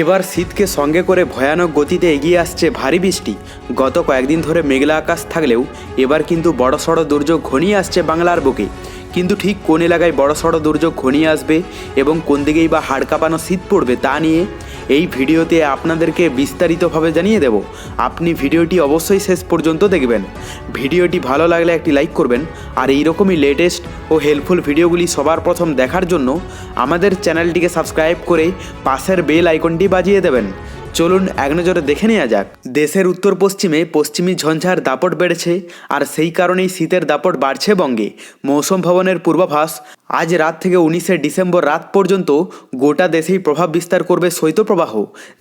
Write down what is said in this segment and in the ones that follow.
এবার শীতকে সঙ্গে করে ভয়ানক গতিতে এগিয়ে আসছে ভারী বৃষ্টি। গত কয়েকদিন ধরে মেঘলা আকাশ থাকলেও এবার কিন্তু বড়সড় দুর্যোগ ঘনিয়ে আসছে বাংলার বুকে। কিন্তু ঠিক কোন এলাকায় বড়সড় দুর্যোগ ঘনিয়ে আসবে এবং কোন দিকেই বা হাড় কাঁপানো শীত পড়বে তা নিয়ে এই ভিডিওতে আপনাদেরকে বিস্তারিতভাবে জানিয়ে দেব। আপনি ভিডিওটি অবশ্যই শেষ পর্যন্ত দেখবেন। ভিডিওটি ভালো লাগলে একটি লাইক করবেন। আর এইরকমই লেটেস্ট ও হেল্পফুল ভিডিওগুলি সবার প্রথম দেখার জন্য আমাদের চ্যানেলটিকে সাবস্ক্রাইব করে পাশের বেল আইকনটি বাজিয়ে দেবেন। চলুন এক নজরে দেখে নেওয়া যাক। দেশের উত্তর পশ্চিমে পশ্চিমী ঝঞ্ঝার দাপট বেড়েছে, আর সেই কারণেই শীতের দাপট বাড়ছে বঙ্গে। মৌসুম ভবনের পূর্বাভাস আজ রাত থেকে উনিশে ডিসেম্বর রাত পর্যন্ত গোটা দেশেই প্রভাব বিস্তার করবে শৈত্যপ্রবাহ,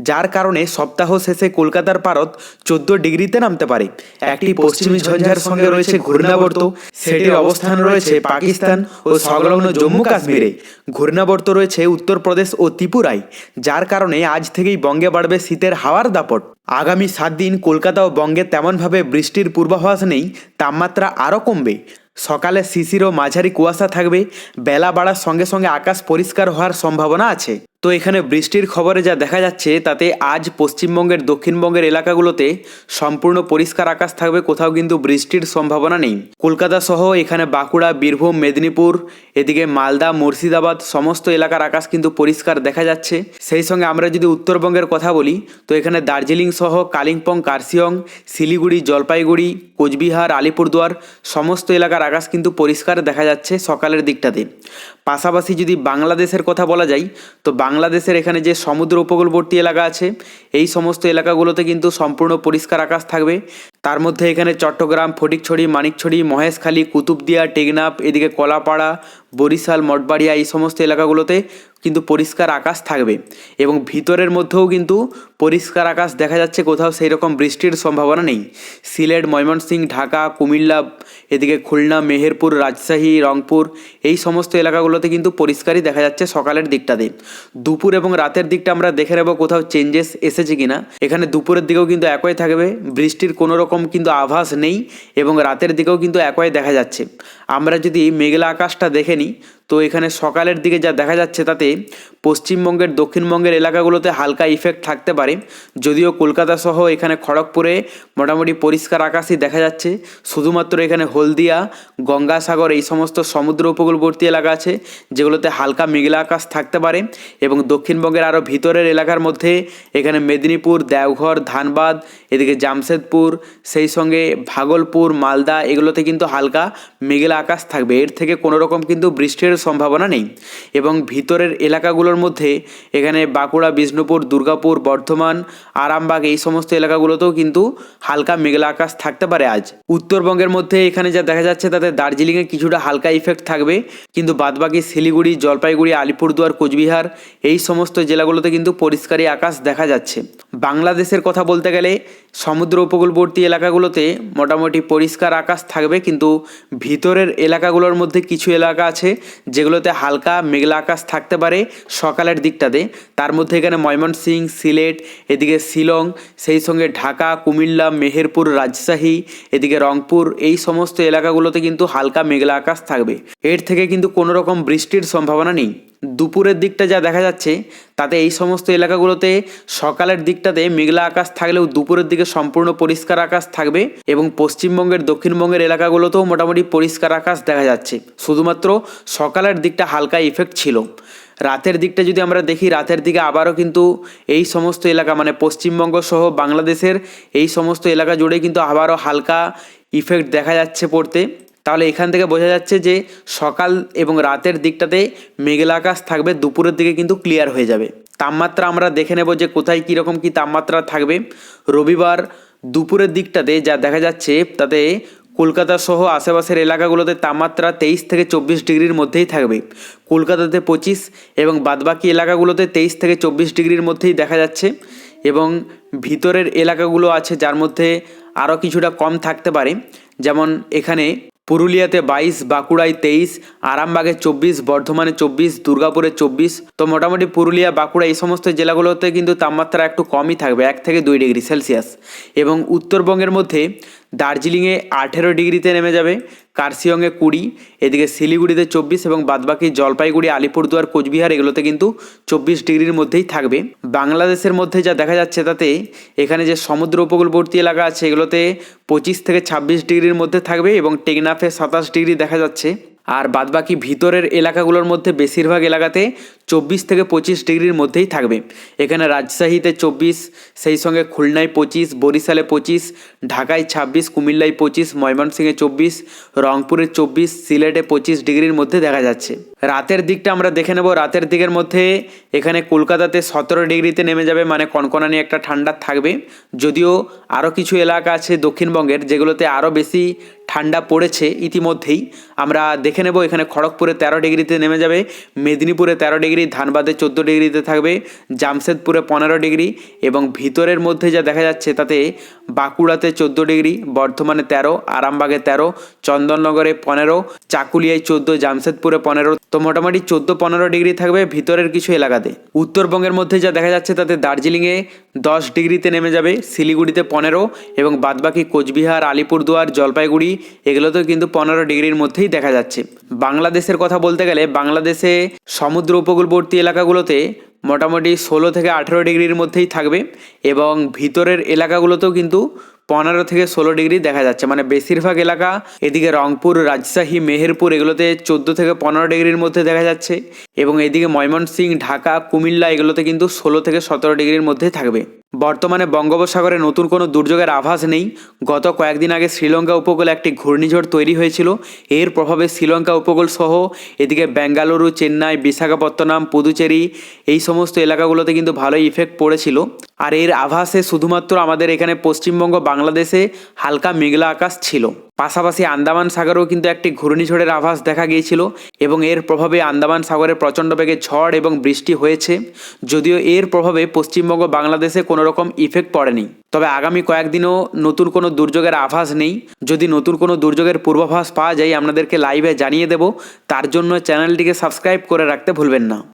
যার কারণে সপ্তাহ শেষে কলকাতার পারত চোদ্দ ডিগ্রিতে নামতে পারে। একটি পশ্চিমী ঝঞ্ঝার সঙ্গে রয়েছে ঘূর্ণাবর্ত, সেটির অবস্থান রয়েছে পাকিস্তান ও সংলগ্ন জম্মু কাশ্মীরে। ঘূর্ণাবর্ত রয়েছে উত্তরপ্রদেশ ও ত্রিপুরায়, যার কারণে আজ থেকেই বঙ্গে বাড়বে শীতের হাওয়ার দাপট। আগামী সাত দিন কলকাতা ও বঙ্গে তেমনভাবে বৃষ্টির পূর্বাভাস নেই, তাপমাত্রা আরও কমবে। সকালে শিশির ও মাঝারি কুয়াশা থাকবে, বেলা বাড়ার সঙ্গে সঙ্গে আকাশ পরিষ্কার হওয়ার সম্ভাবনা আছে। তো এখানে বৃষ্টির খবরে যা দেখা যাচ্ছে, তাতে আজ পশ্চিমবঙ্গের দক্ষিণবঙ্গের এলাকাগুলোতে সম্পূর্ণ পরিষ্কার আকাশ থাকবে, কোথাও কিন্তু বৃষ্টির সম্ভাবনা নেই। কলকাতা সহ এখানে বাঁকুড়া, বীরভূম, মেদিনীপুর, এদিকে মালদা, মুর্শিদাবাদ সমস্ত এলাকার আকাশ কিন্তু পরিষ্কার দেখা যাচ্ছে। সেই সঙ্গে আমরা যদি উত্তরবঙ্গের কথা বলি, তো এখানে দার্জিলিং সহ কালিম্পং, কার্শিয়ং, শিলিগুড়ি, জলপাইগুড়ি, কোচবিহার, আলিপুরদুয়ার সমস্ত এলাকার আকাশ কিন্তু পরিষ্কার দেখা যাচ্ছে সকালের দিকটাতে। পাশাপাশি যদি বাংলাদেশের কথা বলা যায়, তো বাংলাদেশের এখানে যে সমুদ্র উপকূলবর্তী এলাকা আছে, এই সমস্ত এলাকাগুলোতে কিন্তু সম্পূর্ণ পরিষ্কার আকাশ থাকবে। তার মধ্যে এখানে চট্টগ্রাম, ফটিকছড়ি, মানিকছড়ি, মহেশখালী, কুতুবদিয়া, টেকনাফ, এদিকে কলাপাড়া, বরিশাল, মঠবাড়িয়া এই সমস্ত এলাকাগুলোতে কিন্তু পরিষ্কার আকাশ থাকবে এবং ভিতরের মধ্যেও কিন্তু পরিষ্কার আকাশ দেখা যাচ্ছে, কোথাও সেই রকম বৃষ্টির সম্ভাবনা নেই। সিলেট, ময়মনসিংহ, ঢাকা, কুমিল্লা, এদিকে খুলনা, মেহেরপুর, রাজশাহী, রংপুর এই সমস্ত এলাকাগুলোতে কিন্তু পরিষ্কারই দেখা যাচ্ছে সকালের দিকটাতে। দুপুর এবং রাতের দিকটা আমরা দেখে নেব কোথাও চেঞ্জেস এসেছে কিনা। এখানে দুপুরের দিকেও কিন্তু একই থাকবে, বৃষ্টির কোনো রকম কিন্তু আভাস নেই এবং রাতের দিকেও কিন্তু একই দেখা যাচ্ছে। আমরা যদি মেঘলা আকাশটা দেখে নিই তো এখানে সকালের দিকে যা দেখা যাচ্ছে তাতে পশ্চিমবঙ্গের, দক্ষিণবঙ্গের এলাকাগুলোতে হালকা ইফেক্ট থাকতে পারে। যদিও কলকাতা সহ এখানে খড়গপুরে মোটামুটি পরিষ্কার আকাশই দেখা যাচ্ছে। শুধুমাত্র এখানে হলদিয়া, গঙ্গাসাগর এই সমস্ত সমুদ্র উপকূলবর্তী এলাকা আছে, যেগুলোতে হালকা মেঘলা আকাশ থাকতে পারে এবং দক্ষিণবঙ্গের আরও ভিতরের এলাকার মধ্যে এখানে মেদিনীপুর, দেওঘর, ধানবাদ, এদিকে জামশেদপুর, সেই সঙ্গে ভাগলপুর, মালদা এগুলোতে কিন্তু হালকা মেঘলা আকাশ থাকবে। এর থেকে কোনোরকম কিন্তু বৃষ্টির সম্ভাবনা নেই। এবং ভিতরের এলাকাগুলোর মধ্যে এখানে বাঁকুড়া, বিষ্ণুপুর, দুর্গাপুর, বর্ধমান, আরামবাগ এই সমস্ত এলাকাগুলোতেও কিন্তু হালকা মেঘলা আকাশ থাকতে পারে আজ। উত্তরবঙ্গের মধ্যে এখানে যা দেখা যাচ্ছে তাতে দার্জিলিংয়ে কিছুটা হালকা ইফেক্ট থাকবে। কিন্তু বাদবাকি শিলিগুড়ি, জলপাইগুড়ি, আলিপুরদুয়ার, কোচবিহার এই সমস্ত জেলাগুলোতে কিন্তু পরিষ্কারই আকাশ দেখা যাচ্ছে। বাংলাদেশের কথা বলতে গেলে সমুদ্র উপকূলবর্তী এলাকাগুলোতে মোটামুটি পরিষ্কার আকাশ থাকবে, কিন্তু ভিতরের এলাকাগুলোর মধ্যে কিছু এলাকা আছে যেগুলোতে হালকা মেঘলা আকাশ থাকতে পারে সকালের দিকটাতে। তার মধ্যে এখানে ময়মনসিংহ সিলেট, এদিকে শিলং, সেই সঙ্গে ঢাকা, কুমিল্লা, মেহেরপুর, রাজশাহী, এদিকে রংপুর, এই সমস্ত এলাকাগুলোতে কিন্তু হালকা মেঘলা আকাশ থাকবে। এর থেকে কিন্তু কোনো রকম বৃষ্টির সম্ভাবনা নেই। দুপুরের দিকটা যা দেখা যাচ্ছে, তাতে এই সমস্ত এলাকাগুলোতে সকালের দিকটাতে মেঘলা আকাশ থাকলেও দুপুরের দিকে সম্পূর্ণ পরিষ্কার আকাশ থাকবে এবং পশ্চিমবঙ্গের দক্ষিণবঙ্গের এলাকাগুলোতেও মোটামুটি পরিষ্কার আকাশ দেখা যাচ্ছে। শুধুমাত্র সকালের দিকটা হালকা ইফেক্ট ছিল। রাতের দিকটা যদি আমরা দেখি, রাতের দিকে আবারও কিন্তু এই সমস্ত এলাকা মানে পশ্চিমবঙ্গ সহ বাংলাদেশের এই সমস্ত এলাকা জুড়ে কিন্তু আবারও হালকা ইফেক্ট দেখা যাচ্ছে পড়তে। তাহলে এখান থেকে বোঝা যাচ্ছে যে সকাল এবং রাতের দিকটাতে মেঘলা আকাশ থাকবে, দুপুরের দিকে কিন্তু ক্লিয়ার হয়ে যাবে। তাপমাত্রা আমরা দেখে নেব যে কোথায় কীরকম কী তাপমাত্রা থাকবে। রবিবার দুপুরের দিকটাতে যা দেখা যাচ্ছে, তাতে কলকাতা সহ আশেপাশের এলাকাগুলোতে তাপমাত্রা তেইশ থেকে চব্বিশ ডিগ্রির মধ্যেই থাকবে। কলকাতাতে পঁচিশ এবং বাদবাকি এলাকাগুলোতে তেইশ থেকে চব্বিশ ডিগ্রির মধ্যেই দেখা যাচ্ছে এবং ভিতরের এলাকাগুলো আছে যার মধ্যে আরও কিছুটা কম থাকতে পারে। যেমন এখানে পুরুলিয়াতে বাইশ, বাঁকুড়ায় তেইশ, আরামবাগে চব্বিশ, বর্ধমানে চব্বিশ, দুর্গাপুরে চব্বিশ। তো মোটামুটি পুরুলিয়া, বাঁকুড়া এই সমস্ত জেলাগুলোতে কিন্তু তাপমাত্রা একটু কমই থাকবে, এক থেকে দুই ডিগ্রি সেলসিয়াস। এবং উত্তরবঙ্গের মধ্যে দার্জিলিংয়ে আঠেরো ডিগ্রিতে নেমে যাবে, কার্শিয়ংয়ে কুড়ি, এদিকে শিলিগুড়িতে চব্বিশ এবং বাদবাকি জলপাইগুড়ি, আলিপুরদুয়ার, কোচবিহার এগুলোতে কিন্তু চব্বিশ ডিগ্রির মধ্যেই থাকবে। বাংলাদেশের মধ্যে যা দেখা যাচ্ছে তাতে এখানে যে সমুদ্র উপকূলবর্তী এলাকা আছে এগুলোতে পঁচিশ থেকে ছাব্বিশ ডিগ্রির মধ্যে থাকবে এবং টেকনাফে সাতাশ ডিগ্রি দেখা যাচ্ছে। আর বাদবাকি ভিতরের এলাকাগুলোর মধ্যে বেশিরভাগ এলাকাতে চব্বিশ থেকে পঁচিশ ডিগ্রির মধ্যেই থাকবে। এখানে রাজশাহীতে চব্বিশ, সেই সঙ্গে খুলনায় পঁচিশ, বরিশালে পঁচিশ, ঢাকায় ছাব্বিশ, কুমিল্লায় পঁচিশ, ময়মনসিংহে চব্বিশ, রংপুরে চব্বিশ, সিলেটে পঁচিশ ডিগ্রির মধ্যে দেখা যাচ্ছে। রাতের দিকটা আমরা দেখে নেব। রাতের দিকের মধ্যে এখানে কলকাতাতে সতেরো ডিগ্রিতে নেমে যাবে মানে কনকনানি একটা ঠান্ডা থাকবে। যদিও আরও কিছু এলাকা আছে দক্ষিণবঙ্গের, যেগুলোতে আরও বেশি ঠান্ডা পড়েছে ইতিমধ্যেই। আমরা দেখে নেব, এখানে খড়গপুরে তেরো ডিগ্রিতে নেমে যাবে, মেদিনীপুরে তেরো ডিগ্রি, ধানবাদে চোদ্দ ডিগ্রিতে থাকবে, জামশেদপুরে পনেরো ডিগ্রি এবং ভিতরের মধ্যে যা দেখা যাচ্ছে তাতে বাঁকুড়াতে চোদ্দ ডিগ্রি, বর্ধমানে তেরো, আরামবাগে তেরো, চন্দননগরে পনেরো, চাকুলিয়ায় চোদ্দ, জামশেদপুরে পনেরো। তো মোটামুটি চোদ্দ পনেরো ডিগ্রি থাকবে ভিতরের কিছু এলাকাতে। উত্তরবঙ্গের মধ্যে যা দেখা যাচ্ছে তাতে দার্জিলিংয়ে দশ ডিগ্রিতে নেমে যাবে, শিলিগুড়িতে পনেরো এবং বাদবাকি কোচবিহার, আলিপুরদুয়ার, জলপাইগুড়ি এগুলোতেও কিন্তু পনেরো ডিগ্রির মধ্যেই দেখা যাচ্ছে। বাংলাদেশের কথা বলতে গেলে বাংলাদেশে সমুদ্র উপকূলবর্তী এলাকাগুলোতে মোটামুটি ষোলো থেকে আঠেরো ডিগ্রির মধ্যেই থাকবে এবং ভিতরের এলাকাগুলোতেও কিন্তু পনেরো থেকে ষোলো ডিগ্রি দেখা যাচ্ছে। মানে বেশিরভাগ এলাকা এদিকে রংপুর, রাজশাহী, মেহেরপুর এগুলোতে চোদ্দ থেকে পনেরো ডিগ্রির মধ্যে দেখা যাচ্ছে এবং এদিকে ময়মনসিংহ, ঢাকা, কুমিল্লা এগুলোতে কিন্তু ষোলো থেকে সতেরো ডিগ্রির মধ্যে থাকবে। বর্তমানে বঙ্গোপসাগরে নতুন কোনো দুর্যোগের আভাস নেই। গত কয়েকদিন আগে শ্রীলঙ্কা উপকূলে একটি ঘূর্ণিঝড় তৈরি হয়েছিল। এর প্রভাবে শ্রীলঙ্কা উপকূল সহ এদিকে বেঙ্গালুরু, চেন্নাই, বিশাখাপত্তনম, পুদুচেরি এই সমস্ত এলাকাগুলোতে কিন্তু ভালোই ইফেক্ট পড়েছিল। আর এর আভাসে শুধুমাত্র আমাদের এখানে পশ্চিমবঙ্গ, বাংলাদেশে হালকা মেঘলা আকাশ ছিল। পাশাপাশি আন্দামান সাগরেও কিন্তু একটি ঘূর্ণিঝড়ের আভাস দেখা গিয়েছিল এবং এর প্রভাবে আন্দামান সাগরে প্রচণ্ড বেগে ঝড় এবং বৃষ্টি হয়েছে। যদিও এর প্রভাবে পশ্চিমবঙ্গ, বাংলাদেশে কোনো রকম ইফেক্ট পড়েনি। তবে আগামী কয়েকদিনও নতুন কোনো দুর্যোগের আভাস নেই। যদি নতুন কোনো দুর্যোগের পূর্বাভাস পাওয়া যায়, আপনাদেরকে লাইভে জানিয়ে দেব। তার জন্য চ্যানেলটিকে সাবস্ক্রাইব করে রাখতে ভুলবেন না।